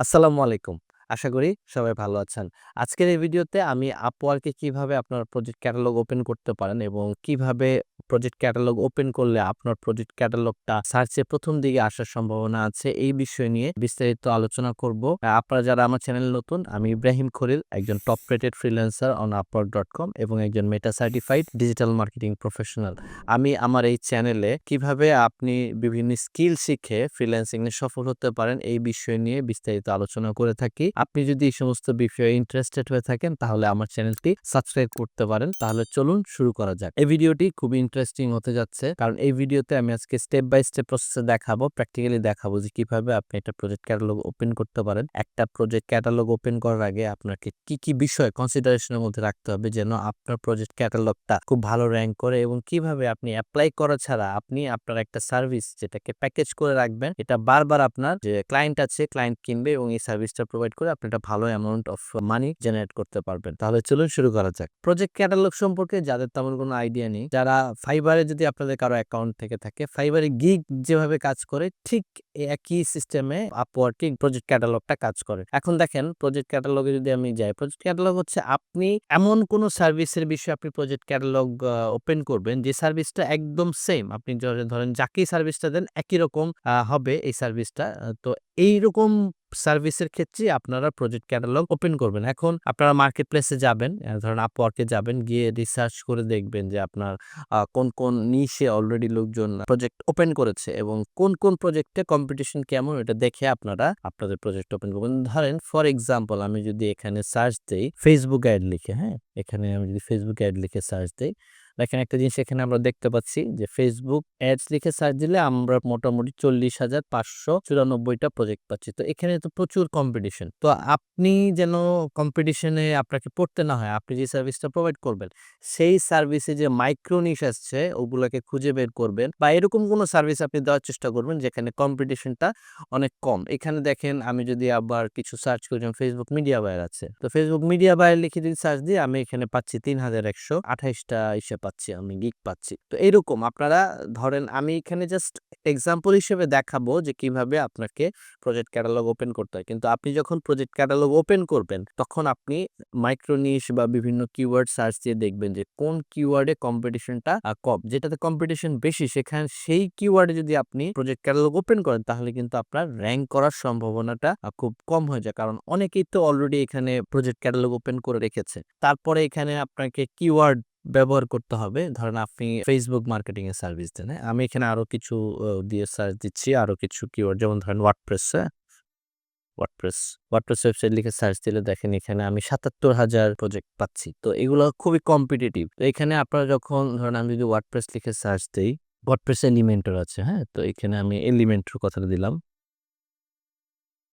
আসসালামু আলাইকুম। আশা করি সবাই ভালো আছেন। আজকের এই ভিডিওতে আমি Upwork-এ কীভাবে আপনার প্রজেক্ট ক্যাটালগ ওপেন করতে পারেন এবং কীভাবে প্রজেক্ট ক্যাটালগ ওপেন করলে আপনার প্রজেক্ট ক্যাটালগটা সার্চে প্রথম দিকে আসার সম্ভাবনা আছে, এই বিষয় নিয়ে বিস্তারিত আলোচনা করব। আপনারা যারা আমার চ্যানেল নতুন, আমি ইব্রাহিম খলিল, একজন top rated freelancer on Upwork dot com এবং একজন Meta certified digital marketing professional. আমি আমার এই চ্যানেলে কীভাবে আপনি বিভিন্ন স্কিল শিখে ফ্রিল্যান্সিং এ সফল হতে পারেন, এই বিষয় নিয়ে বিস্তারিত আলোচনা করে থাকি। আপনি যদি এই সমস্ত বিষয়ে ইন্টারেস্টেড হয়ে থাকেন, তাহলে আমার চ্যানেলটি সাবস্ক্রাইব করতে পারেন। তাহলে চলুন শুরু করা যাক। এই ভিডিওটি খুবই ইন্টারেস্টিং হতে যাচ্ছে। কারণ এই ভিডিওতে আমি আজকে স্টেপ বাই স্টেপ প্রসেসে দেখাবো, প্র্যাকটিক্যালি দেখাবো যে কীভাবে আপনি একটা প্রজেক্ট ক্যাটালগ ওপেন করতে পারেন। একটা প্রজেক্ট ক্যাটালগ ওপেন করার আগে আপনাকে কি, কি বিষয় কনসিডারেশন এর মধ্যে রাখতে হবে যেন আপনার প্রজেক্ট ক্যাটালগটা খুব ভালো র‍্যাংক করে এবং কীভাবে আপনি এপ্লাই করা ছাড়া আপনি আপনার একটা সার্ভিস যেটাকে প্যাকেজ করে রাখবেন, এটা বারবার আপনার যে ক্লায়েন্ট আছে, ক্লায়েন্ট কিনবে এবং এই সার্ভিসটা প্রোভাইড করে আপনি একটা ভালো অ্যামাউন্ট অফ মানি জেনারেট করতে পারবেন। তাহলে চলুন শুরু করা যাক। প্রজেক্ট ক্যাটালগ সম্পর্কে যাদের তেমন কোনো আইডিয়া নেই, যারা এ যদি আপনাদের কারও অ্যাকাউন্ট থেকে থাকে, ফাইবারে গিগ যেভাবে কাজ করে ঠিক একই সিস্টেমে এ প্রজেক্ট ক্যাটালগটা কাজ করে। এখন দেখেন প্রজেক্ট ক্যাটালগে যদি আমি যাই, প্রজেক্ট ক্যাটালগ হচ্ছে আপনি এমন কোনো সার্ভিসের বিষয়ে আপনি প্রজেক্ট ক্যাটালগ ওপেন করবেন যে সার্ভিসটা একদম সেম। আপনি ধরেন যাকেই সার্ভিসটা দেন একই রকম হবে এই সার্ভিসটা। তো এইরকম সার্ভিসের ক্ষেত্রে আপনারা প্রজেক্ট ক্যাটালগ ওপেন করবেন। এখন আপনারা মার্কেট প্লেসে যাবেন, ধরেন এ যাবেন, গিয়ে রিসার্চ করে দেখবেন যে আপনার কোন, কোন নিশে অলরেডি লোকজন প্রজেক্ট ওপেন করেছে এবং কোন, কোন প্রজেক্টে কম্পিটিশন কেমন এটা দেখে আপনারা আপনাদের প্রজেক্ট ওপেন করবেন। ধরেন ফর এক্সাম্পল আমি যদি এখানে সার্চ দিই ফেসবুক এড লিখে, হ্যাঁ? এখানে আমি যদি ফেসবুক এড লিখে সার্চ দেই, দেখেন একটা জিনিস এখানে আমরা দেখতে পাচ্ছি যে ফেসবুক অ্যাডস লিখে সার্চ দিলে আমরা মোটামুটি চল্লিশ হাজার পাঁচশো চুরানব্বইটা প্রজেক্ট পাচ্ছি। তো এখানে তো প্রচুর কম্পিটিশন। তো আপনি যেন কম্পিটিশনে আপনাকে পড়তে না হয়, আপনি যে সার্ভিসটা প্রোভাইড করবেন, সেই সার্ভিসে যে মাইক্রো নিশ আসছে ওগুলাকে খুঁজে বের করবেন বা এরকম কোনো সার্ভিস আপনি দেওয়ার চেষ্টা করবেন যেখানে কম্পিটিশনটা অনেক কম। এখানে দেখেন আমি যদি আবার কিছু সার্চ করি যেমন Facebook মিডিয়া বায়ার আছে। তো ফেসবুক মিডিয়া বায়ার লিখে যদি সার্চ দিই আমি এখানে পাচ্ছি ৩,১২৮ টা ইসে পাচ্ছি আমি গিগ পাচ্ছি। তো এরকম আপনারা ধরেন আমি এখানে জাস্ট এক্সাম্পল হিসেবে দেখাবো যে কীভাবে আপনাকে প্রজেক্ট ক্যাটালগ ওপেন করতে হয়। কিন্তু আপনি যখন প্রজেক্ট ক্যাটালগ ওপেন করবেন, তখন আপনি মাইক্রো নিশ বা বিভিন্ন কিওয়ার্ড সার্চ দিয়ে দেখবেন যে কোন কিওয়ার্ডে কম্পিটিশনটা কম। যেটাতে কম্পিটিশন বেশি সেখানে সেই কিওয়ার্ডে যদি আপনি প্রজেক্ট ক্যাটালগ ওপেন করেন তাহলে কিন্তু আপনার র্যাঙ্ক করার সম্ভাবনাটা খুব কম হয়ে যায়। কারণ অনেকেই তো অলরেডি এখানে প্রজেক্ট ক্যাটালগ ওপেন করে রেখেছে। তারপরে এখানে আপনাকে কিওয়ার্ড ব্যবহার করতে হবে। ধরেন আপনি ফেসবুক মার্কেটিং এর সার্ভিস দেন, হ্যাঁ? আমি এখানে আরও কিছু দিয়ে সার্চ দিচ্ছি। আরও কিছু কিওয়ার্ড যেমন ধরেন ওয়ার্ডপ্রেস? ওয়ার্ডপ্রেস, ওয়ার্ডপ্রেস ওয়েবসাইট লিখে সার্চ দিলে দেখেন এখানে আমি ৭৭,০০০ প্রজেক্ট পাচ্ছি। তো এগুলো খুবই কম্পিটিটিভ। তো এখানে আপনারা যখন ধরেন আমি যদি ওয়ার্ডপ্রেস লিখে সার্চ দিই ওয়ার্ডপ্রেস এলিমেন্টর আছে, হ্যাঁ? তো এখানে আমি এলিমেন্টর কথাটা দিলাম।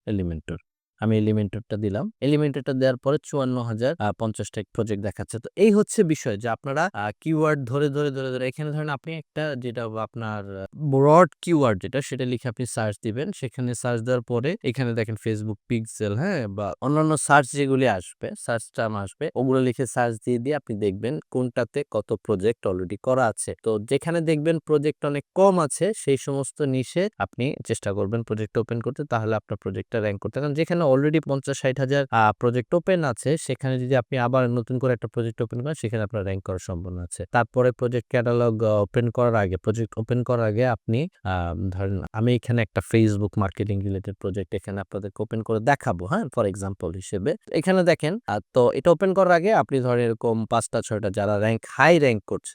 এলিমেন্টর। আমি এলিমেন্টরটা দিলাম। এলিমেন্টরটা দেওয়ার পরে ৫৪,০০০ আ ৫০ টা প্রজেক্ট দেখাচ্ছে। তো এই হচ্ছে বিষয় যে আপনারা কিওয়ার্ড ধরে, ধরে, ধরে, ধরে এখানে ধরেন আপনি একটা যেটা আপনার ব্রড কিওয়ার্ড যেটা সেটা লিখে আপনি সার্চ দিবেন। সেখানে সার্চ দেওয়ার পরে এখানে দেখেন ফেসবুক পিক্সেল, হ্যাঁ? বা অন্যান্য সার্চ যেগুলি আসবে, সার্চ টার্ম আসবে, ওগুলো লিখে সার্চ দিয়ে, দিয়ে আপনি দেখবেন কোনটাতে কত প্রজেক্ট অলরেডি করা আছে। তো যেখানে দেখবেন প্রজেক্ট অনেক কম আছে সেই সমস্ত নিশে আপনি চেষ্টা করবেন প্রজেক্ট ওপেন করতে তাহলে আপনার প্রজেক্টটা র্যাঙ্ক করতে কারণ যেখানে অলরেডি পঞ্চাশ ষাট হাজার প্রজেক্ট ওপেন আছে সেখানে যদি আপনি আবার নতুন করে একটা প্রজেক্ট ওপেন করেন সেখানে আপনার র্যাঙ্ক করার সম্ভাবনা আছে। তারপরে প্রজেক্ট ক্যাটালগ ওপেন করার আগে প্রজেক্ট ওপেন করার আগে আপনি ধরেন আমি এখানে একটা Facebook মার্কেটিং রিলেটেড প্রজেক্ট এখানে আপনাদেরকে ওপেন করে দেখাবো, হ্যাঁ? ফর এক্সাম্পল হিসেবে। এখানে দেখেন তো এটা ওপেন করার আগে আপনি ধরেন এরকম পাঁচটা ছয়টা যারা র্যাঙ্ক হাই র্যাঙ্ক করছে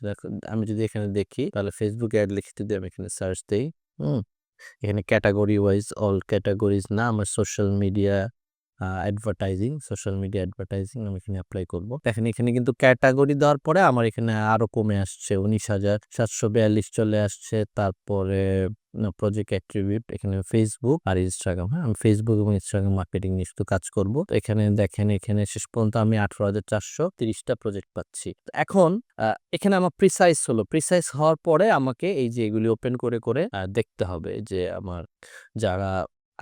আমি যদি এখানে দেখি তাহলে Facebook এড লিখে যদি আমি এখানে সার্চ দিই হুম? এখানে ক্যাটেগরি ওয়াইজ অল ক্যাটেগরিজ না আমার social media uh advertising, social media advertising আমি এখানে অ্যাপ্লাই করব। দেখেন এখানে কিন্তু ক্যাটাগরি দেওয়ার পরে আমার এখানে আরও কমে আসছে ১৯,৭৪২ চলে আসছে। তারপরে প্রজেক্ট অ্যাট্রিবিউট এখানে ফেসবুক আর ইনস্টাগ্রাম হ্যাঁ? আমি ফেসবুক এবং Instagram মার্কেটিং নিয়ে শুধু কাজ করব। এখানে দেখেন এখানে শেষ পর্যন্ত আমি আঠারো হাজার চারশো তিরিশটা প্রজেক্ট পাচ্ছি। এখন এখানে আমার প্রিসাইজ হলো। প্রিসাইজ হওয়ার পরে আমাকে এই যে এগুলি ওপেন করে, করে দেখতে হবে যে আমার যারা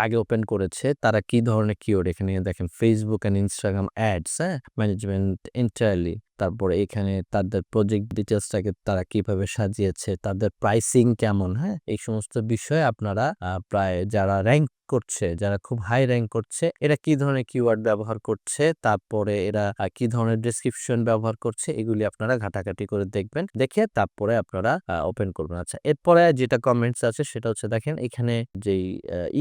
আগে ওপেন করেছে তারা কি ধরনের কিওর্ড এখানে দেখেন ফেসবুক অ্যান্ড ইনস্টাগ্রাম অ্যাডস, হ্যাঁ? ম্যানেজমেন্ট এন্টায়ারলি তারপরে এখানে তাদের প্রজেক্ট ডিটেলসটাকে তারা কীভাবে সাজিয়েছে, তাদের প্রাইসিং কেমন হ্যাঁ? এই সমস্ত বিষয়ে আপনারা প্রায় যারা র্যাঙ্ক করছে, যারা খুব হাই র্যাঙ্ক করছে, এরা কি ধরনের কিওয়ার্ড ব্যবহার করছে, তারপরে এরা কি ধরনের ডেসক্রিপশন ব্যবহার করছে, এগুলি আপনারা ঘাটাঘাটি করে দেখবেন, দেখে তারপরে আপনারা ওপেন করবেন। আচ্ছা এরপরে যেটা কমেন্টস আছে সেটা হচ্ছে দেখেন, এখানে যেই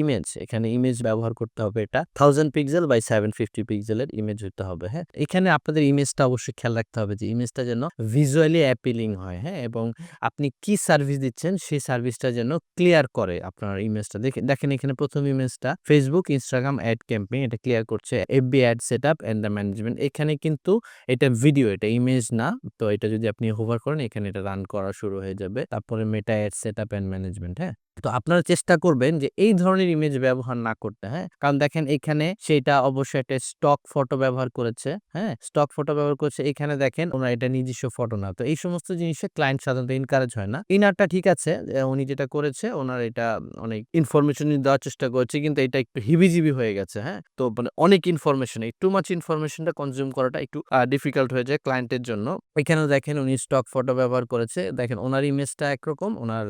ইমেজ এখানে ইমেজ ব্যবহার করতে হবে এটা thousand pixel by seven fifty পিক্সেলের ইমেজ হতে হবে হ্যাঁ? এখানে আপনাদের ইমেজটা অবশ্যই খেয়াল রাখতে হবে যে ইমেজটা যেন ভিজুয়ালি অ্যাপিলিং হয় হ্যাঁ? এবং আপনি কি সার্ভিস দিচ্ছেন, সেই সার্ভিসটা যেন ক্লিয়ার করে আপনার ইমেজটা দেখে, দেখেন এখানে প্রথম ইমেজটা ফেসবুক ইনস্টাগ্রাম অ্যাড ক্যাম্পেইন এটা ক্লিয়ার করছে FB ad set up and the management এখানে কিন্তু এটা ভিডিও এটা ইমেজ না। তো এটা যদি আপনি হোভার করেন, এখানে এটা রান করা শুরু হয়ে যাবে। তারপরে Meta ad set up and management হ্যাঁ? তো আপনারা চেষ্টা করবেন যে এই ধরনের ইমেজ ব্যবহার না করতে হ্যাঁ? কারণ দেখেন এখানে সেটা অবশ্যই একটা স্টক ফটো ব্যবহার করেছে হ্যাঁ? স্টক ফটো ব্যবহার করেছে, এখানে দেখেন ওনার এটা নিজস্ব ফটো না। তো এই সমস্ত জিনিসে ক্লায়েন্ট সাধারণত ইনকারেজ হয় না। ইনারটা ঠিক আছে উনি যেটা করেছে, ওনার এটা অনেক ইনফরমেশন দেওয়ার চেষ্টা করেছে, কিন্তু এটা একটু হিবিজিবি হয়ে গেছে হ্যাঁ? তো মানে অনেক ইনফরমেশন এই টু মাছ ইনফরমেশনটা কনজিউম করাটা একটু ডিফিকাল্ট হয়ে যায় ক্লায়েন্টের জন্য। এখানেও দেখেন উনি স্টক ফটো ব্যবহার করেছে, দেখেন ওনার ইমেজটা একরকম, ওনার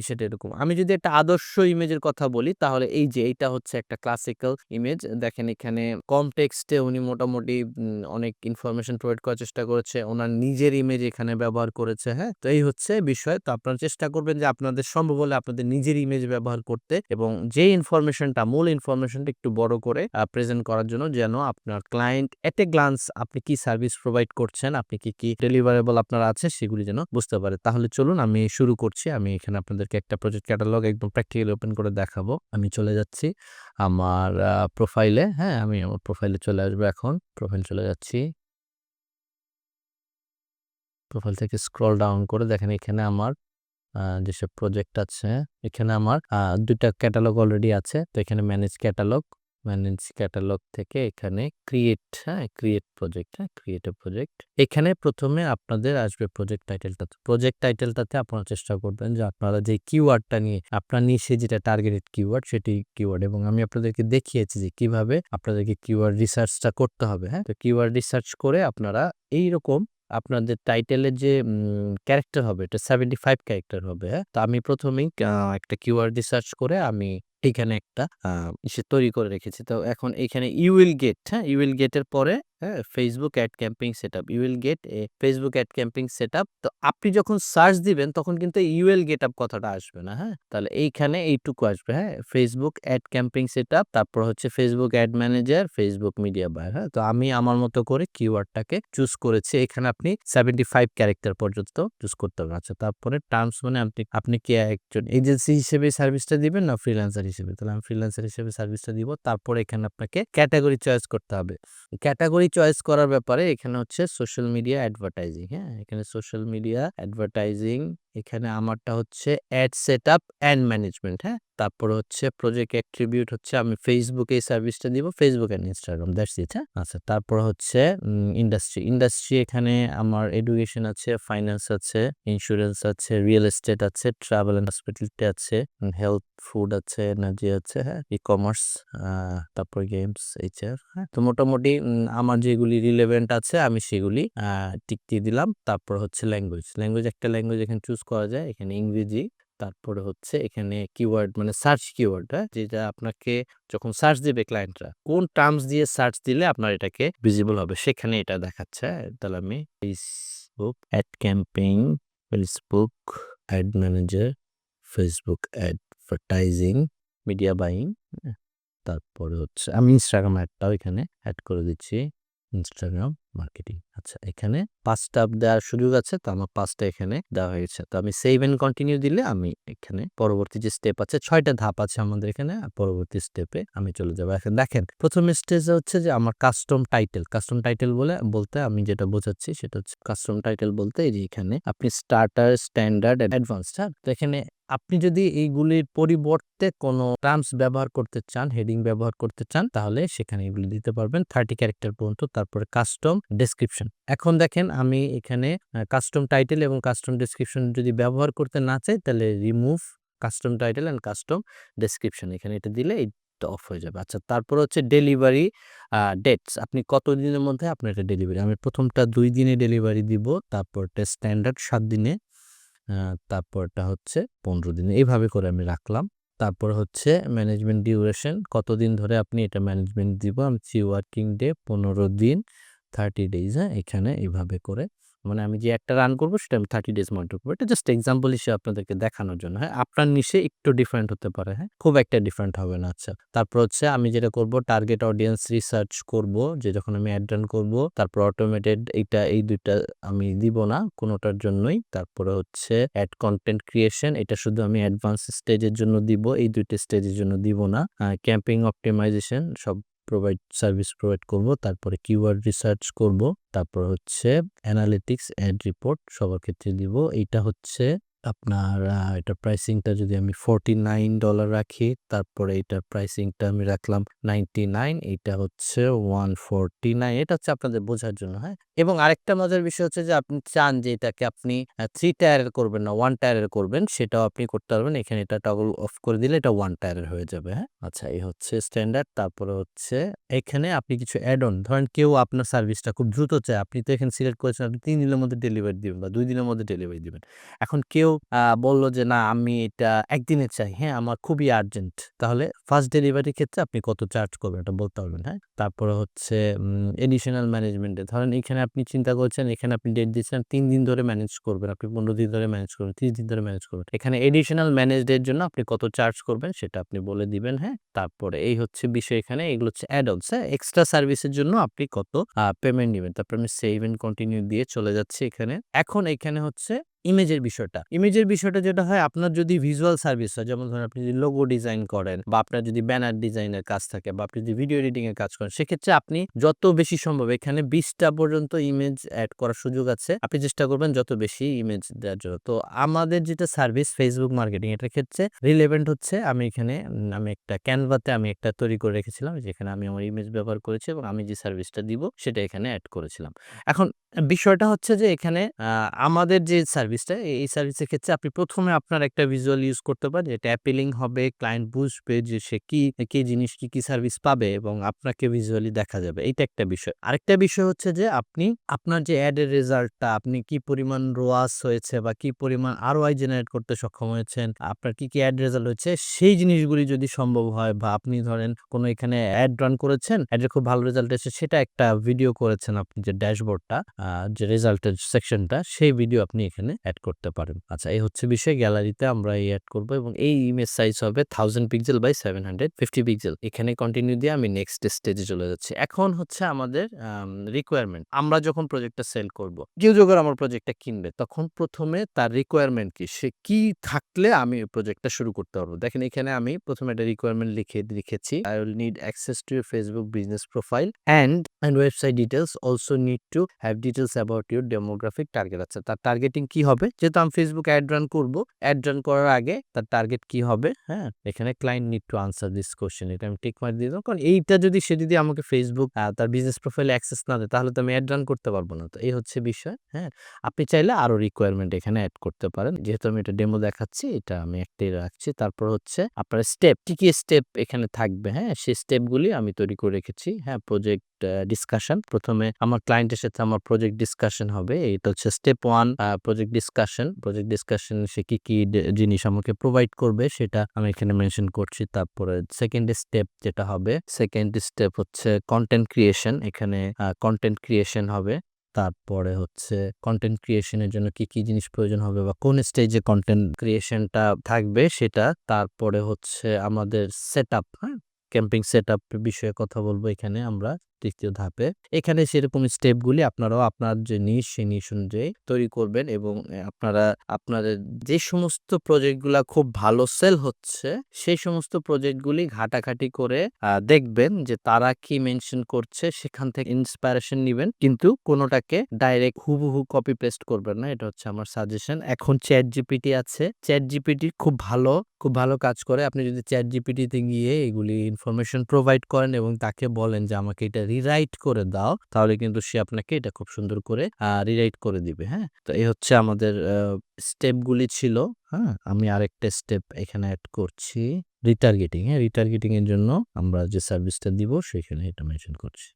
ইসেটা এরকম। আমি যদি একটা আদর্শ ইমেজের কথা বলি, তাহলে এই যে এইটা হচ্ছে একটা ক্লাসিক্যাল ইমেজ দেখেন এখানে কম টেক্সটে উনি মোটামুটি অনেক ইনফরমেশন প্রোভাইড করার চেষ্টা করেছে। ওনার নিজের ইমেজ এখানে ব্যবহার করেছে হ্যাঁ? তো এই হচ্ছে বিষয়। তো আপনারা চেষ্টা করবেন যে আপনাদের সম্ভব হলে আপনাদের নিজের ইমেজ ব্যবহার করতে এবং যে ইনফরমেশনটা মূল ইনফরমেশনটা একটু বড় করে প্রেজেন্ট করার জন্য যেন আপনার ক্লায়েন্ট এট এ গ্লান্স আপনি কি সার্ভিস প্রোভাইড করছেন, আপনি কি কি ডেলিভারেবল আপনার আছে, সেগুলি যেন বুঝতে পারে। তাহলে চলুন আমি শুরু করছি। আমি এখানে আপনাদেরকে একটা প্রজেক্ট ক্যাটালগ একদম প্র্যাকটিক্যালি ওপেন করে দেখাবো। আমি চলে যাচ্ছি আমার প্রোফাইলে হ্যাঁ আমি আমার প্রোফাইলে চলে আসব এখন। প্রোফাইল চলে যাচ্ছি। প্রোফাইল থেকে স্ক্রল ডাউন করে দেখেন এখানে আমার যেসব প্রজেক্ট আছে, এখানে আমার দুইটা ক্যাটালগ অলরেডি আছে। তো এখানে ম্যানেজ ক্যাটালগ ম্যানেজ ক্যাটালগ থেকে এখানে ক্রিয়েট হ্যাঁ ক্রিয়েট প্রজেক্ট হ্যাঁ ক্রিয়েট এ প্রজেক্ট এখানে প্রথমে আপনাদের আসবে প্রজেক্ট টাইটেলটাতে প্রজেক্ট টাইটেলটাতে আপনারা চেষ্টা করবেন যে আপনারা যে কিওয়ার্ডটা নিয়ে, আপনার নিচে যেটা টার্গেটেড কিওয়ার্ড সেটি কিওয়ার্ড এবং আমি আপনাদেরকে দেখিয়েছি যে কীভাবে আপনাদেরকে কিওয়ার্ড রিসার্চটা করতে হবে হ্যাঁ। তো কিওয়ার্ড রিসার্চ করে আপনারা এই রকম আপনাদের টাইটেলের যে ক্যারেক্টার হবে, এটা সেভেন্টি ফাইভ ক্যারেক্টার হবে হ্যাঁ। তো আমি প্রথমেই একটা কিওয়ার্ড রিসার্চ করে আমি এখানে একটা ইসে তৈরি করে রেখেছি। তো এখন এখানে ইউইল উইল গেট হ্যাঁ? ইউ উইল গেটের পরে হ্যাঁ Facebook ad campaign set up you will get a Facebook ad campaign set up তো আপনি যখন সার্চ দিবেন, তখন কিন্তু ইউ উইল গেট আপ কথাটা আসবে না হ্যাঁ? তাহলে এইখানে এইটুকু আসবে হ্যাঁ? Facebook ad campaign set up তারপর হচ্ছে Facebook ad manager Facebook media buyer হ্যাঁ? তো আমি আমার মতো করে কিওয়ার্ডটাকে চুজ করেছি। এখানে আপনি সেভেন্টি ফাইভ ক্যারেক্টার পর্যন্ত চুজ করতে পারবেন। আচ্ছা তারপরে টার্মস মানে আপনি আপনি কি একজন এজেন্সি হিসেবে সার্ভিসটা দিবেন না ফ্রিল্যান্সার হিসেবে? তাহলে আমি ফ্রিল্যান্সার হিসেবে সার্ভিসটা দিব। তারপরে এখানে আপনাকে ক্যাটাগরি চয়েস করতে হবে। ক্যাটাগরি চয়েস করার ব্যাপারে এখানে হচ্ছে সোশ্যাল মিডিয়া অ্যাডভার্টাইজিং হ্যাঁ? এখানে সোশ্যাল মিডিয়া অ্যাডভার্টাইজিং এখানে আমারটা হচ্ছে ad set up and management হ্যাঁ? তারপর হচ্ছে প্রজেক্ট অ্যাট্রিবিউট হচ্ছে আমি ফেসবুকে এই সার্ভিসটা দিব Facebook and Instagram that's it হ্যাঁ? আচ্ছা তারপর হচ্ছে ইন্ডাস্ট্রি ইন্ডাস্ট্রি এখানে আমার এডুকেশন আছে ফাইন্যান্স আছে ইন্স্যুরেন্স আছে রিয়েল এস্টেট আছে ট্রাভেল অ্যান্ড হসপিটালিটি আছে হেলথ ফুড আছে এনার্জি আছে হ্যাঁ? ই কমার্স তারপর গেমস এইচ এইচআর হ্যাঁ? তো মোটামুটি আমার যেগুলি রিলেভেন্ট আছে আমি সেগুলি টিক দিয়ে দিলাম। তারপর হচ্ছে ল্যাঙ্গুয়েজ ল্যাঙ্গুয়েজ একটা ল্যাঙ্গুয়েজ এখানে চুজ করা যায়। এখানে ইংরেজি, তারপরে হচ্ছে এখানে কিওয়ার্ড মানে সার্চ কিওয়ার্ড হ্যাঁ? যেটা আপনাকে যখন সার্চ দিবে ক্লায়েন্টরা কোন টার্মস দিয়ে সার্চ দিলে আপনার এটাকে ভিজিবল হবে? সেখানে এটা দেখাচ্ছে হ্যাঁ? তাহলে আমি Facebook ad campaign Facebook ad manager Facebook advertising media buying তারপরে হচ্ছে আমি ইনস্টাগ্রাম অ্যাডটাও এখানে অ্যাড করে দিচ্ছি ইনস্টাগ্রাম মার্কেটিং। আচ্ছা এখানে পাঁচটা দেওয়ার সুযোগ আছে, তো আমার পাঁচটা এখানে দেওয়া হয়েছে। তো আমি সেভ এন্ড কন্টিনিউ দিলে আমি এখানে পরবর্তী যে স্টেপ আছে, ছয়টা ধাপ আছে আমাদের এখানে পরবর্তী স্টেপে আমি চলে যাব। এখন দেখেন, প্রথম স্টেজ হচ্ছে যে আমার কাস্টম টাইটেল কাস্টম টাইটেল বলে, বলতে আমি যেটা বোঝাচ্ছি সেটা হচ্ছে কাস্টম টাইটেল বলতে এই যে এখানে আপনি স্টার্টার স্ট্যান্ডার্ড অ্যাডভান্স হ্যাঁ? তো এখানে আপনি যদি এইগুলির পরিবর্তে কোনো টার্মস ব্যবহার করতে চান হেডিং ব্যবহার করতে চান তাহলে সেখানে এগুলি দিতে পারবেন থার্টি ক্যারেক্টার পর্যন্ত তারপরে কাস্টম ডেসক্রিপশন এখন দেখেন আমি এখানে কাস্টম টাইটেল এবং কাস্টম ডেসক্রিপশন যদি ব্যবহার করতে না চাই তাহলে remove custom title and custom description এখানে এটা দিলে এই এটা অফ হয়ে যাবে। আচ্ছা তারপর হচ্ছে ডেলিভারি ডেটস আপনি কত দিনের মধ্যে আপনার এটা ডেলিভারি আমি প্রথমটা দুই দিনে ডেলিভারি দিব। তারপরটা স্ট্যান্ডার্ড সাত দিনে, তারপরটা হচ্ছে পনেরো দিন এইভাবে করে আমি রাখলাম। তারপর হচ্ছে ম্যানেজমেন্ট ডিউরেশন কতদিন ধরে আপনি এটা ম্যানেজমেন্ট দিব আমি দিচ্ছি ওয়ার্কিং ডে ১৫ দিন থার্টি ডেজ হ্যাঁ? এখানে এইভাবে করে মানে আমি যে একটা রান করব সেটা আমি 30 ডেজ মনিটর করব। এটা জাস্ট এক্সাম্পল হিসেবে আপনাদেরকে দেখানোর জন্য, হ্যাঁ? আপনার নিশে একটু ডিফারেন্ট হতে পারে, হ্যাঁ? খুব একটা ডিফারেন্ট হবে না, আচ্ছা। তারপর হচ্ছে আমি যেটা করব টার্গেট অডিয়েন্স রিসার্চ করব যে যখন আমি অ্যাড রান করব তারপর অটোমেটেড এইটা এই দুইটা আমি দিব না কোনোটার জন্যই। তারপরে হচ্ছে অ্যাড কনটেন্ট ক্রিয়েশন এটা শুধু আমি অ্যাডভান্স স্টেজের জন্য দিব। এই দুইটা স্টেজের জন্য দিব না। ক্যাম্পিং অপটিমাইজেশন সব প্রোভাইড সার্ভিস প্রোভাইড করব। তারপরে কিওয়ার্ড রিসার্চ করব। তারপর হচ্ছে অ্যানালিটিক্স, অ্যান্ড রিপোর্ট সবার ক্ষেত্রে দিব। এইটা হচ্ছে আপনার আ এটার প্রাইসিংটা যদি আমি $49 রাখি, তারপরে এইটার প্রাইসিংটা আমি রাখলাম 99 এইটা হচ্ছে 149 এটা হচ্ছে আপনাদের বোঝার জন্য, হ্যাঁ? এবং আরেকটা মজার বিষয় হচ্ছে যে আপনি চান যে এটাকে আপনি থ্রি টায়ারের করবেন না ওয়ান টায়ারের করবেন সেটাও আপনি করতে পারবেন। এখানে এটা টগল অফ করে দিলে এটা ওয়ান টায়ারের হয়ে যাবে, হ্যাঁ? আচ্ছা এই হচ্ছে স্ট্যান্ডার্ড তারপরে হচ্ছে এখানে আপনি কিছু অ্যাড অন ধরেন কেউ আপনার সার্ভিসটা খুব দ্রুত চায়। আপনি তো এখানে সিলেক্ট করেছেন আপনি তিন দিনের মধ্যে ডেলিভারি দিবেন বা দুই দিনের মধ্যে ডেলিভারি দিবেন। এখন কেউ আ বলল যে না আমি এটা একদিনে চাই, হ্যাঁ? আমার খুবই আর্জেন্ট। তাহলে ফার্স্ট ডেলিভারির ক্ষেত্রে আপনি কত চার্জ করবেন এটা বলতে পারবেন, হ্যাঁ? তারপরে হচ্ছে এডিশনাল ম্যানেজমেন্ট ধরেন এখানে আপনি চিন্তা করছেন এখানে আপনি ডেট দিয়েছেন তিন দিন ধরে ম্যানেজ করবেন। আপনি ১৫ দিন ধরে ম্যানেজ করবেন, ৩০ দিন ধরে ম্যানেজ করবেন। এখানে এডিশনাল ম্যানেজ ডে এর জন্য আপনি কত চার্জ করবেন সেটা আপনি বলে দিবেন, হ্যাঁ? তারপরে এই হচ্ছে বিষয় এখানে এগুলো হচ্ছে অ্যাড অনস, হ্যাঁ? এক্সট্রা সার্ভিসের জন্য আপনি কত পেমেন্ট নেবেন তারপর আমি সেভ এন্ড কন্টিনিউ দিয়ে চলে যাচ্ছি এখানে। এখন এখানে হচ্ছে ইমেজের বিষয়টা। ইমেজের বিষয়টা যেটা হয়, আপনার যদি ভিজুয়াল সার্ভিস হয়, যেমন ধরেন আপনি যদি লোগো ডিজাইন করেন বা আপনার যদি ব্যানার ডিজাইনের কাজ থাকে বা আপনি যদি ভিডিও এডিটিং এর কাজ করেন, সেক্ষেত্রে আপনি যত বেশি সম্ভব এখানে ২০ টা পর্যন্ত ইমেজ অ্যাড করার সুযোগ আছে। আপনি চেষ্টা করবেন যত বেশি ইমেজ দেওয়ার জন্য। তো আমাদের যেটা সার্ভিস ফেসবুক মার্কেটিং এটার ক্ষেত্রে রিলেভেন্ট হচ্ছে, আমি এখানে আমি একটা ক্যানভাতে আমি একটা তৈরি করে রেখেছিলাম, যেখানে আমি আমার ইমেজ ব্যবহার করেছি এবং আমি যে সার্ভিসটা দিব, সেটা এখানে অ্যাড করেছিলাম। এখন বিষয়টা হচ্ছে যে এখানে আমাদের যে সার্ভিসটা এই সার্ভিসের ক্ষেত্রে আপনি প্রথমে আপনার একটা ভিজুয়াল ইউজ করতে পারেন যেটা অ্যাপিলিং হবে, ক্লায়েন্ট বুঝবে যে সে কি, কি জিনিস কি, কি সার্ভিস পাবে এবং আপনাকে ভিজুয়ালি দেখা যাবে। এইটা একটা বিষয়। আরেকটা বিষয় হচ্ছে যে আপনি আপনার যে অ্যাডের রেজাল্টটা আপনি কি পরিমাণ রোয়াস হয়েছে বা কি পরিমাণ ROI জেনারেট করতে সক্ষম হয়েছেন, আপনার কি, কি অ্যাড রেজাল্ট হয়েছে সেই জিনিসগুলি যদি সম্ভব হয় বা আপনি ধরেন কোনো এখানে অ্যাড রান করেছেন, অ্যাডের খুব ভালো রেজাল্ট এসেছে সেটা একটা ভিডিও করেছেন আপনি যে ড্যাশবোর্ডটা যে রেজাল্টের সেকশনটা সেই ভিডিও আপনি এখানে এড করতে পারেন। আচ্ছা এই হচ্ছে বিষয় গ্যালারিতে আমরা এই অ্যাড করব এবং এই ইমেজ সাইজ হবে 1000 পিক্সেল বাই 750 পিক্সেল। এখানে কন্টিনিউ দিয়ে আমি নেক্সট স্টেজে চলে যাচ্ছি। এখন হচ্ছে আমাদের রিকোয়ারমেন্ট। আমরা যখন প্রজেক্টটা সেল করব। কেউ যখন আমার প্রজেক্টটা কিনবে, তখন প্রথমে তার রিকোয়ারমেন্ট কি? সে কি থাকলে আমি প্রজেক্টটা শুরু করতে পারব দেখেন, এখানে আমি প্রথমে একটা রিকোয়ারমেন্ট লিখে, লিখেছি। I will need access to your Facebook business profile and and website details also need to have details about your demographic target আচ্ছা তার টার্গেটিং কি হবে? যেহেতু আমি Facebook অ্যাড রান করব, অ্যাড রান করার আগে তার টার্গেট কি হবে, হ্যাঁ? এখানে client need to answer this question এটা আমি টিক মার্ক দিয়ে দিলাম। কারণ এইটা যদি সে যদি আমাকে আ তার বিজনেস প্রোফাইলে অ্যাক্সেস না দেয় তাহলে তো আমি অ্যাড রান করতে পারব না। তো এই হচ্ছে বিষয়, হ্যাঁ? আপনি চাইলে আরও রিকোয়ারমেন্ট এখানে এড করতে পারেন। যেহেতু আমি এটা ডেমো দেখাচ্ছি এটা আমি একটাই রাখছি। তারপর হচ্ছে আপনার স্টেপ, কি, কি স্টেপ এখানে থাকবে, হ্যাঁ? সেই স্টেপগুলি আমি তৈরি করে রেখেছি, হ্যাঁ? প্রজেক্ট ডিসকাশন ১ম এ আমার ক্লায়েন্টের সাথে আমার প্রজেক্ট ডিসকাশন হবে। এটা হচ্ছে step 1 uh project discussion. Project discussion সে কি, কি জিনিস আমাকে প্রোভাইড করবে সেটা আমি এখানে মেনশন করছি। তারপরে সেকেন্ড স্টেপ যেটা হবে, সেকেন্ড স্টেপ হচ্ছে কন্টেন্ট ক্রিয়েশন। এখানে কন্টেন্ট ক্রিয়েশন হবে। তারপরে হচ্ছে কনটেন্ট ক্রিয়েশনের জন্য কি, কি জিনিস প্রয়োজন হবে বা কোন স্টেজে কনটেন্ট ক্রিয়েশনটা থাকবে সেটা। তারপরে হচ্ছে আমাদের সেট আপ হ্যাঁ? ক্যাম্পিং সেট আপ বিষয়ে কথা বলব এখানে আমরা ৩য় ধাপে। এখানে সেরকম স্টেপগুলি আপনারাও আপনার যে নিশ সেই নিশ অনুযায়ী তৈরি করবেন এবং আপনারা আপনাদের যে সমস্ত প্রজেক্টগুলা খুব ভালো সেল হচ্ছে সেই সমস্ত প্রজেক্টগুলি ঘাটাঘাটি করে দেখবেন যে তারা কি মেনশন করছে সেখান থেকে ইন্সপিরেশন নিবেন। কিন্তু কোনোটাকে ডাইরেক্ট হুবহু কপি পেস্ট করবেন না। এটা হচ্ছে আমার সাজেশন। এখন চ্যাট জিপিটি আছে। চ্যাট জিপিটি খুব ভালো, খুব ভালো কাজ করে। আপনি যদি চ্যাট জিপিটিতে গিয়ে এগুলি ইনফরমেশন প্রোভাইড করেন এবং তাকে বলেন যে আমাকে এটা রিরাইট করে দাও তাহলে কিন্তু সে আপনাকে এটা খুব সুন্দর করে রিরাইট করে দিবে, হ্যাঁ? তো এই হচ্ছে আমাদের স্টেপগুলি ছিল, হ্যাঁ? আমি আরেকটা স্টেপ এখানে অ্যাড করছি। রিটার্গেটিং হ্যাঁ রিটার্গেটিং এর জন্য আমরা যে সার্ভিসটা দিব সেখানে এটা মেনশন করছি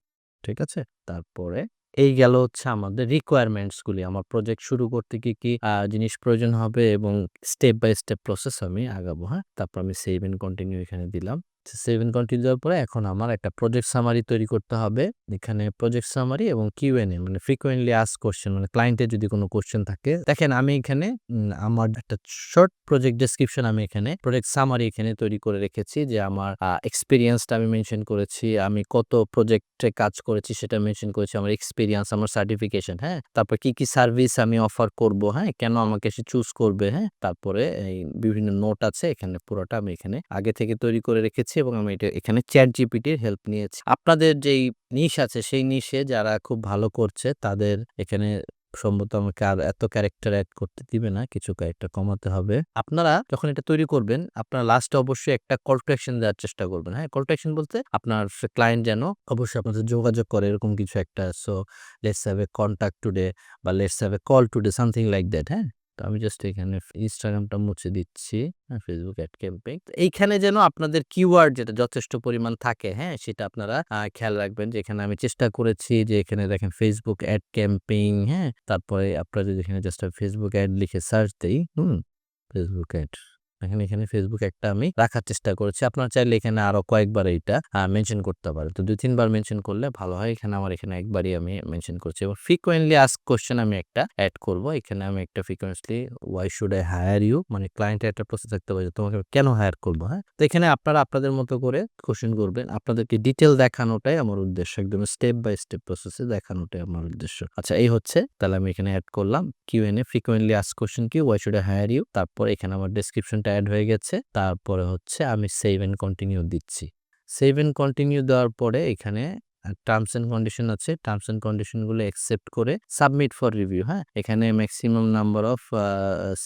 ঠিক আছে তারপরে এই গেল হচ্ছে আমাদের রিকোয়ারমেন্টস গুলি আমার প্রজেক্ট শুরু করতে কি কি জিনিস প্রয়োজন হবে এবং স্টেপ বাই স্টেপ প্রসেস আমি আগাবো হ্যাঁ তারপর আমি সেভ এন্ড কন্টিনিউ এখানে দিলাম সেভ এন্ড কন্টিনিউ দেওয়ার পরে এখন আমার একটা প্রজেক্ট সামারি তৈরি করতে হবে। এখানে প্রজেক্ট সামারি এবং কিউএনএ মানে ফ্রিকোয়েন্টলি আস্ক কোশ্চেন মানে ক্লায়েন্টের যদি কোনো কোশ্চেন থাকে। দেখেন আমি এখানে আমার একটা শর্ট প্রজেক্ট ডেসক্রিপশন আমি এখানে প্রজেক্ট সামারি এখানে তৈরি করে রেখেছি যে আমার এক্সপিরিয়েন্সটা আমি মেনশন করেছি, আমি কত প্রজেক্টে কাজ করেছি সেটা মেনশন করেছি, আমার এক্সপিরিয়েন্স আমার সার্টিফিকেশন হ্যাঁ? তারপর কি কি সার্ভিস আমি অফার করব হ্যাঁ? কেন আমাকে সে চুজ করবে হ্যাঁ? তারপরে এই বিভিন্ন নোট আছে, এখানে পুরোটা আমি এখানে আগে থেকে তৈরি করে রেখেছি। এবং আমি এটা এখানে চ্যাট জিপিটির হেল্প নিয়েছি। আপনাদের যেই নিশ আছে, সেই নিশে যারা খুব ভালো করছে, তাদের এখানে সম্ভবত আমাকে আর এত ক্যারেক্টার অ্যাড করতে দিবে না, কিছু ক্যারেক্টার কমাতে হবে। আপনারা যখন এটা তৈরি করবেন, আপনারা লাস্টে অবশ্যই একটা কল টু অ্যাকশন দেওয়ার চেষ্টা করবেন। হ্যাঁ কল টু অ্যাকশন বলতে আপনার ক্লায়েন্ট যেন অবশ্যই আপনাদের যোগাযোগ করে, এরকম কিছু একটা। So let's have a contact today বা let's have a call today something like that হ্যাঁ? তো আমি জাস্ট এখানে ইনস্টাগ্রামটা মুছে দিচ্ছি হ্যাঁ ফেসবুক অ্যাড ক্যাম্পেইন এইখানে যেন আপনাদের কিওয়ার্ড যেটা যথেষ্ট পরিমাণ থাকে হ্যাঁ সেটা আপনারা খেয়াল রাখবেন যে এখানে আমি চেষ্টা করেছি যে এখানে দেখেন ফেসবুক অ্যাড ক্যাম্পেইন হ্যাঁ তারপরে আপনারা যদি এখানে জাস্ট ফেসবুক অ্যাড লিখে সার্চ দেই, হুম ফেসবুক অ্যাড এখানে এখানে ফেসবুক একটা আমি রাখার চেষ্টা করেছি। আপনার চাইলে এখানে আরও কয়েকবার এইটা মেনশন করতে পারে তো দুই, তিনবার মেনশন করলে ভালো হয়। এখানে আমার এখানে একবারই আমি মেনশন করছি। এবং ফ্রিকোয়েন্টলি আস্ক কোশ্চেন আমি একটা অ্যাড করব। এখানে আমি একটা frequently why should I hire you মানে ক্লায়েন্টের একটা প্রসেস থাকতে পারে তোমাকে কেন হায়ার করব হ্যাঁ? তো এখানে আপনারা আপনাদের মতো করে কোশ্চেন করবেন। আপনাদেরকে ডিটেল দেখানোটাই আমার উদ্দেশ্য। একদম স্টেপ বাই স্টেপ প্রসেসে দেখানোটাই আমার উদ্দেশ্য। আচ্ছা এই হচ্ছে। তাহলে আমি এখানে অ্যাড করলাম। Q N A frequently ask question কি? Why should I hire you তারপর এখানে আমার ডেসক্রিপশনটা অ্যাড হয়ে গেছে। তারপরে হচ্ছে আমি সেভ এন্ড কন্টিনিউ দিচ্ছি। সেভ এন্ড কন্টিনিউ দেওয়ার পরে এখানে টার্মস এন্ড কন্ডিশন আছে। টার্মস এন্ড কন্ডিশনগুলো অ্যাকসেপ্ট করে সাবমিট ফর রিভিউ হ্যাঁ? এখানে maximum number of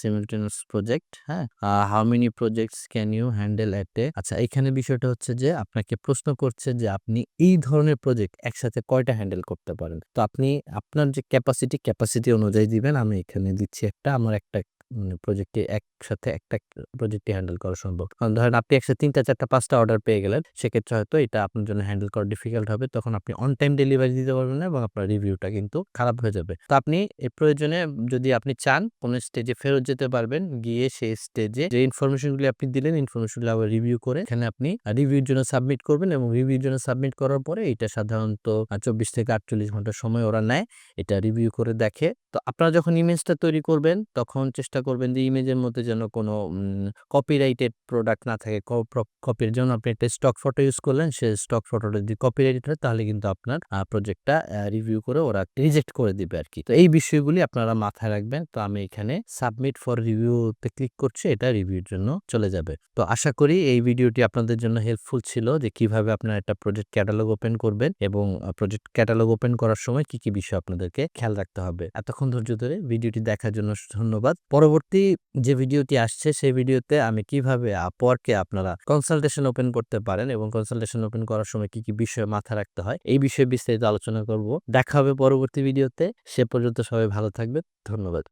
simultaneous project হ্যাঁ? How many projects can you handle at a আচ্ছা এখানে বিষয়টা হচ্ছে যে আপনাকে প্রশ্ন করছে যে আপনি এই ধরনের প্রজেক্ট একসাথে কয়টা হ্যান্ডেল করতে পারেন? তো আপনি আপনার যে ক্যাপাসিটি ক্যাপাসিটি অনুযায়ী দিবেন, আমি এখানে দিচ্ছি একটা, আমার একটা প্রজেক্টে একসাথে একটা প্রজেক্টে হ্যান্ডেল করা সম্ভব। কারণ ধরেন আপনি একসাথে তিনটা, চারটা, পাঁচটা অর্ডার পেয়ে গেলেন, সেক্ষেত্রে হয়তো এটা আপনার জন্য হ্যান্ডেল করা ডিফিকাল্ট হবে, তখন আপনি অন টাইম ডেলিভারি দিতে পারবেন না এবং আপনার রিভিউটা কিন্তু খারাপ হয়ে যাবে। তো আপনি এই প্রয়োজনে যদি আপনি চান, কোন স্টেজে ফেরত যেতে পারবেন, গিয়ে সেই স্টেজে যে ইনফরমেশনগুলি আপনি দিলেন ইনফরমেশনগুলো আবার রিভিউ করে এখানে আপনি রিভিউর জন্য সাবমিট করবেন এবং রিভিউর জন্য সাবমিট করার পরে এটা সাধারণত চব্বিশ থেকে আটচল্লিশ ঘণ্টা সময় ওরা নেয়, এটা রিভিউ করে দেখে। তো আপনারা যখন ইমেজটা তৈরি করবেন, তখন চেষ্টা করবেন যে ইমেজের মধ্যে যেন কোনো কপিরাইটেড প্রোডাক্ট না থাকে। কপির জন্য আপনি একটা স্টক ফটো ইউজ করলেন, সে স্টক ফটোটা যদি কপিরাইটেড হয়, তাহলে কিন্তু আপনার প্রজেক্টটা রিভিউ করে ওরা রিজেক্ট করে দিবে আর কি তো এই বিষয়গুলি আপনারা মাথায় রাখবেন। তো আমি এখানে সাবমিট ফর রিভিউতে ক্লিক করছি, এটা রিভিউর জন্য চলে যাবে। তো আশা করি এই ভিডিওটি আপনাদের জন্য হেল্পফুল ছিল, যে কীভাবে আপনারা একটা প্রজেক্ট ক্যাটালগ ওপেন করবেন এবং প্রজেক্ট ক্যাটালগ ওপেন করার সময় কি কি বিষয় আপনাদেরকে খেয়াল রাখতে হবে। এতক্ষণ ধৈর্য ধরে ভিডিওটি দেখার জন্য ধন্যবাদ। পরবর্তী যে ভিডিওটি আসছে, সেই ভিডিওতে আমি কীভাবে আপওয়ার্কে আপনারা কনসালটেশন ওপেন করতে পারেন এবং কনসালটেশন ওপেন করার সময় কি কি বিষয়ে মাথা রাখতে হয়, এই বিষয়ে বিস্তারিত আলোচনা করব। দেখা হবে পরবর্তী ভিডিওতে। সে পর্যন্ত সবাই ভালো থাকবে ধন্যবাদ।